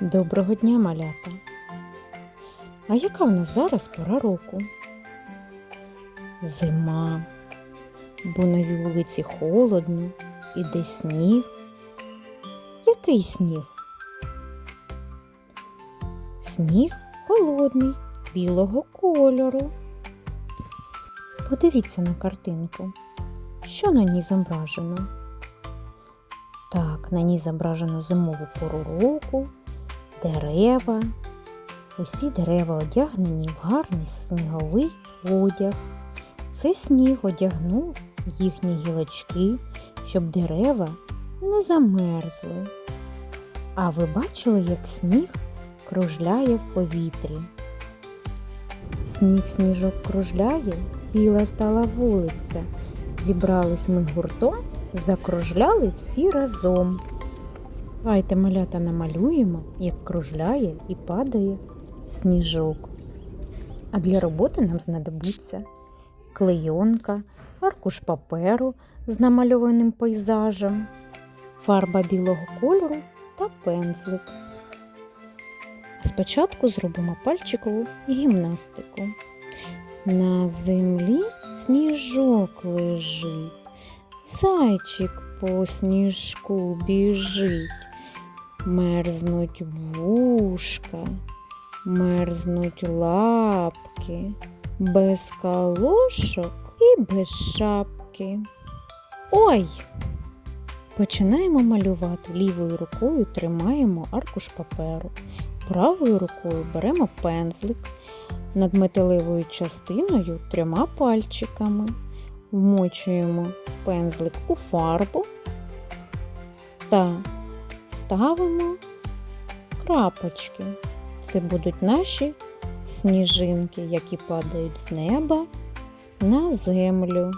Доброго дня, малята! А яка в нас зараз пора року? Зима, бо на вулиці холодно, іде сніг. Який сніг? Сніг холодний, білого кольору. Подивіться на картинку. Що на ній зображено? Так, на ній зображено зимову пору року, дерева. Усі дерева одягнені в гарний сніговий одяг. Цей сніг одягнув їхні гілочки, щоб дерева не замерзли. А ви бачили, як сніг кружляє в повітрі? Сніг сніжок кружляє, біла стала вулиця. Зібрались ми гуртом, закружляли всі разом. Давайте малята намалюємо, як кружляє і падає сніжок. А для роботи нам знадобиться клейонка, аркуш паперу з намальованим пейзажем, фарба білого кольору та пензлик. Спочатку зробимо пальчикову гімнастику. На землі сніжок лежить, зайчик по сніжку біжить, мерзнуть вушка, мерзнуть лапки, без калошок і без шапки. Ой! Починаємо малювати. Лівою рукою тримаємо аркуш паперу, правою рукою беремо пензлик над металевою частиною трьома пальчиками. Вмочуємо пензлик у фарбу та ставимо крапочки. Це будуть наші сніжинки, які падають з неба на землю,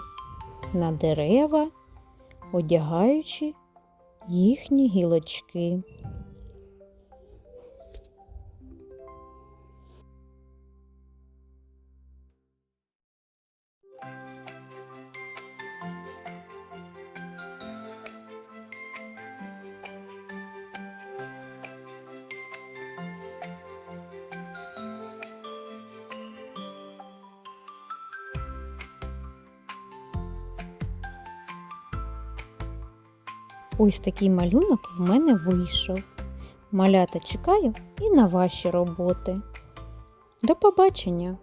на дерева, одягаючи їхні гілочки. Ось такий малюнок в мене вийшов. Малята чекаю і на ваші роботи. До побачення!